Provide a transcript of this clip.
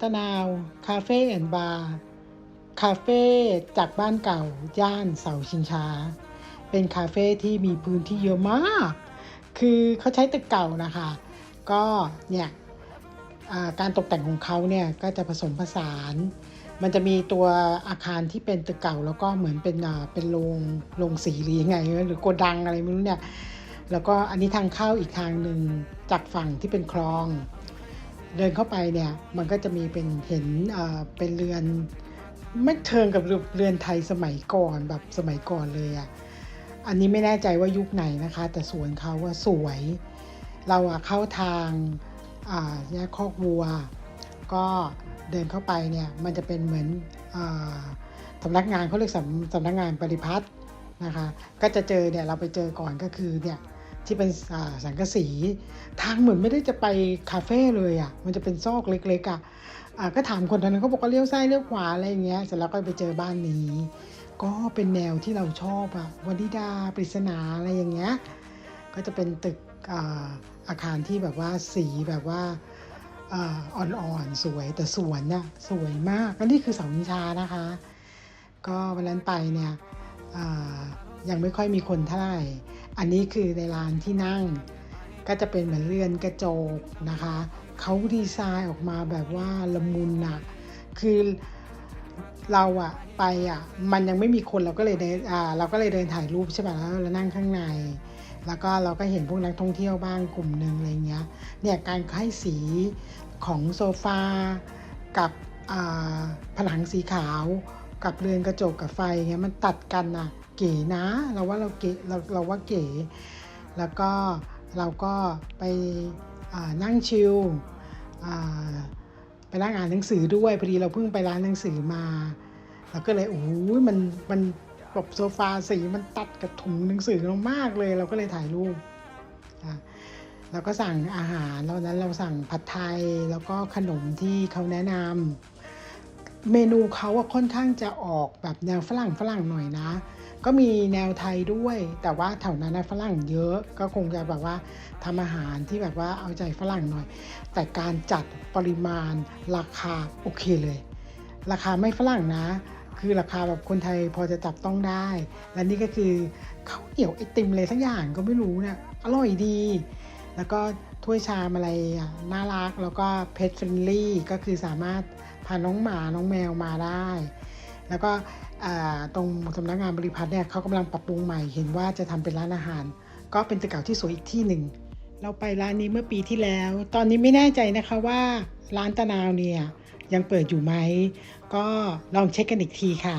ตะนาวคาเฟ่แอนบาร์คาเฟ่จากบ้านเก่า ย่านเสาชิงช้า เป็นคาเฟ่ที่มีพื้นที่เยอะมาก คือเขาใช้ตึกเก่านะคะ ก็เนี่ยการตกแต่งของเขาเนี่ยก็จะผสมผสาน มันจะมีตัวอาคารที่เป็นตึกเก่า แล้วก็เหมือนเป็นเป็นโรงโรงสีหรือยังไง หรือโกดังอะไรไม่รู้เนี่ย แล้วก็อันนี้ทางเข้าอีกทางหนึ่งจากฝั่งที่เป็นคลอง เดินเข้าไปเนี่ยมันก็จะมีเป็นเห็นเอ่อเป็นเรือนไม่เทิงกับเรือนไทยสมัยก่อนแบบสมัยก่อนเลยอะ่ะอันนี้ไม่แน่ใจว่ายุคไหนนะคะ แต่สวนเขาว่าสวย เราอะเข้าทางอ่าแยกคอกวัว ก็เดินเข้าไปเนี่ยมันจะเป็นเหมือนอสำนักงานเขาเรียกสำสำนักงานปริพัฒน์นะคะ ก็จะเจอเนี่ยเราไปเจอก่อนก็คือเนี่ย ที่เป็นสังกะสี ทางเหมือนไม่ได้จะไปคาเฟ่เลยอะ่ะ มันจะเป็นซอกเล็กๆอะ่ะอ่าก็ถามคนทางนั้นเขาบอกว่าเลี้ยวซ้ายเลี้ยวขวาอะไรอย่างเงี้ยเสร็จแล้วก็ไปเจอบ้านนี้ ก็เป็นแนวที่เราชอบอะวันิดาปริศนาอะไรอย่างเงี้ยก็จะเป็นตึกอาอาคารที่แบบว่าสีแบบว่าอาอ่อนๆสวยแต่สวนน่ะสวยมากก็นี่คือเสาชิงชานะคะ ก็วันนั้นไปเนี่ยยังไม่ค่อยมีคนเท่าไหร่ อันนี้คือในลานที่นั่ง ก็จะเป็นเหมือนเรือนกระจกนะคะเขาดีไซน์ออกมาแบบว่าละมุนอะคือเราอะไปอะมันยังไม่มีคนเราก็เลยเดินอ่าเราก็เลยเดินถ่ายรูปใช่ป่ะแล้วเรานั่งข้างใน แล้วก็เราก็เห็นพวกนักท่องเที่ยวบ้างกลุ่มหนึ่งอะไรเงี้ยเนี่ยการให้สีของโซฟากับผนังสีขาว กับเรือนกระจกกับไฟเงี้ยมันตัดกันอะเก๋นะ เราว่าเราเก๋เราเราว่าเก๋ แล้วก็เราก็ไปนั่งชิลไปนั่งอ่านหนังสือด้วยพอดีเราเพิ่งไปร้านหนังสือมาเราก็เลยโอ้โหมันมันแบบโซฟาสีมันตัดกับถุงหนังสือเรามากเลย เราก็เลยถ่ายรูปเราก็สั่งอาหารแล้วนั้นเราสั่งผัดไทยแล้วก็ขนมที่เขาแนะนำ เมนูเขาอะค่อนข้างจะออกแบบแนวฝรั่งฝรั่งหน่อยนะ ก็มีแนวไทยด้วย แต่ว่าแถวนั้นฝรั่งเยอะก็คงจะแบบว่าทำอาหารที่แบบว่าเอาใจฝรั่งหน่อย แต่การจัดปริมาณราคาโอเคเลย ราคาไม่ฝรั่งนะ คือราคาแบบคนไทยพอจะจับต้องได้ และนี่ก็คือข้าวเหนียวไอติมอะไรสักอย่างก็ไม่รู้เนี่ยอร่อยดี แล้วก็ถ้วยชามอะไรน่ารักแล้วก็เพ t เฟรนลี่ก็คือสามารถ พาน้องหมาน้องแมวมาได้ แล้วก็ตรงสำนักงานบริพัตรเนี่ยเขากำลังปรับปรุงใหม่เห็นว่าจะทำเป็นร้านอาหาร ก็เป็นตึกเก่าที่สวยอีกที่หนึ่งเราไปร้านนี้เมื่อปีที่แล้ว ตอนนี้ไม่แน่ใจนะคะว่าร้านตะนาวเนี่ยยังเปิดอยู่ไหม ก็ลองเช็คกันอีกทีค่ะ